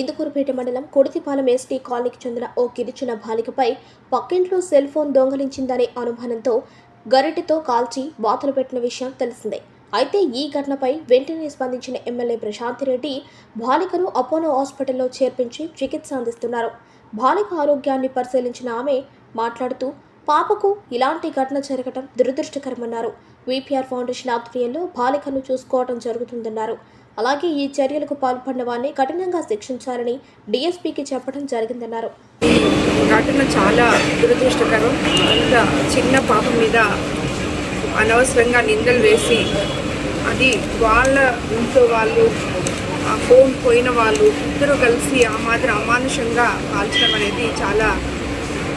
ఇందుకూరుపేట మండలం కొడితిపాలెం ఎస్టీ కాలనీకి చెందిన ఓ గిరిచిన బాలికపై పక్కింట్లో సెల్ ఫోన్ దొంగలించిందనే అనుమానంతో గరిటెతో కాల్చి బాతలు పెట్టిన విషయం తెలిసిందే. అయితే ఈ ఘటనపై వెంటనే స్పందించిన ఎమ్మెల్యే ప్రశాంత్ రెడ్డి బాలికను అపోలో హాస్పిటల్లో చేర్పించి చికిత్స అందిస్తున్నారు. బాలిక ఆరోగ్యాన్ని పరిశీలించిన ఆమె మాట్లాడుతూ పాపకు ఇలాంటి ఘటన జరగటం దురదృష్టకరమన్నారు. విపిఆర్ ఫౌండేషన్ ఆధ్వర్యంలో బాలికను చూసుకోవడం జరుగుతుందన్నారు. అలాగే ఈ చర్యలకు పాల్పడిన వారిని కఠినంగా శిక్షించాలని డీఎస్పీకి చెప్పడం జరిగిందన్నారు. ఘటన చాలా దురదృష్టకరం. అంత చిన్న పాప మీద అనవసరంగా నిందలు వేసి అది వాళ్ళ ఇంట్లో వాళ్ళు ఆ ఫోన్ పోయిన వాళ్ళు ఇద్దరు కలిసి ఆ మాత్రం అమానుషంగా కాల్చడం అనేది చాలా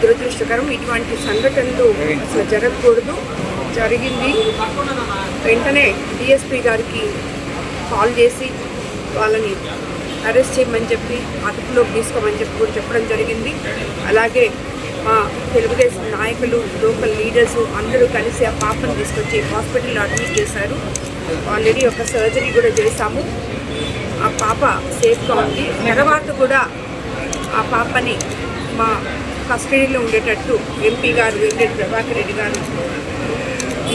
దురదృష్టకరం. ఇటువంటి సంఘటనలు అసలు జరగకూడదు. జరిగింది. వెంటనే డిఎస్పి గారికి కాల్ చేసి వాళ్ళని అరెస్ట్ చేయమని చెప్పి అదుపులోకి తీసుకోమని చెప్పి కూడా చెప్పడం జరిగింది. అలాగే మా తెలుగుదేశం నాయకులు లోకల్ లీడర్స్ అందరూ కలిసి ఆ పాపను తీసుకొచ్చి హాస్పిటల్లో అడ్మిట్ చేశారు. ఆల్రెడీ ఒక సర్జరీ కూడా చేశాము. ఆ పాప సేఫ్గా ఉంది. తర్వాత కూడా ఆ పాపని మా కస్టడీలో ఉండేటట్టు ఎంపీ గారు వెంకట ప్రభాకర్ రెడ్డి గారు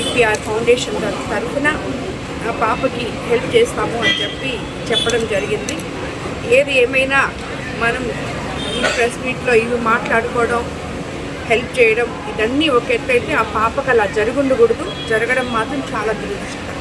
ఈపీఆర్ ఫౌండేషన్ గారి తరఫున ఆ పాపకి హెల్ప్ చేస్తాము అని చెప్పి చెప్పడం జరిగింది. ఏది ఏమైనా మనం ఈ ప్రెస్ మీట్లో ఇవి మాట్లాడుకోవడం హెల్ప్ చేయడం ఇదన్నీ ఒక ఎత్తు అయితే ఆ పాపకు అలా జరుగుండకూడదు. జరగడం మాత్రం చాలా దురదృష్టం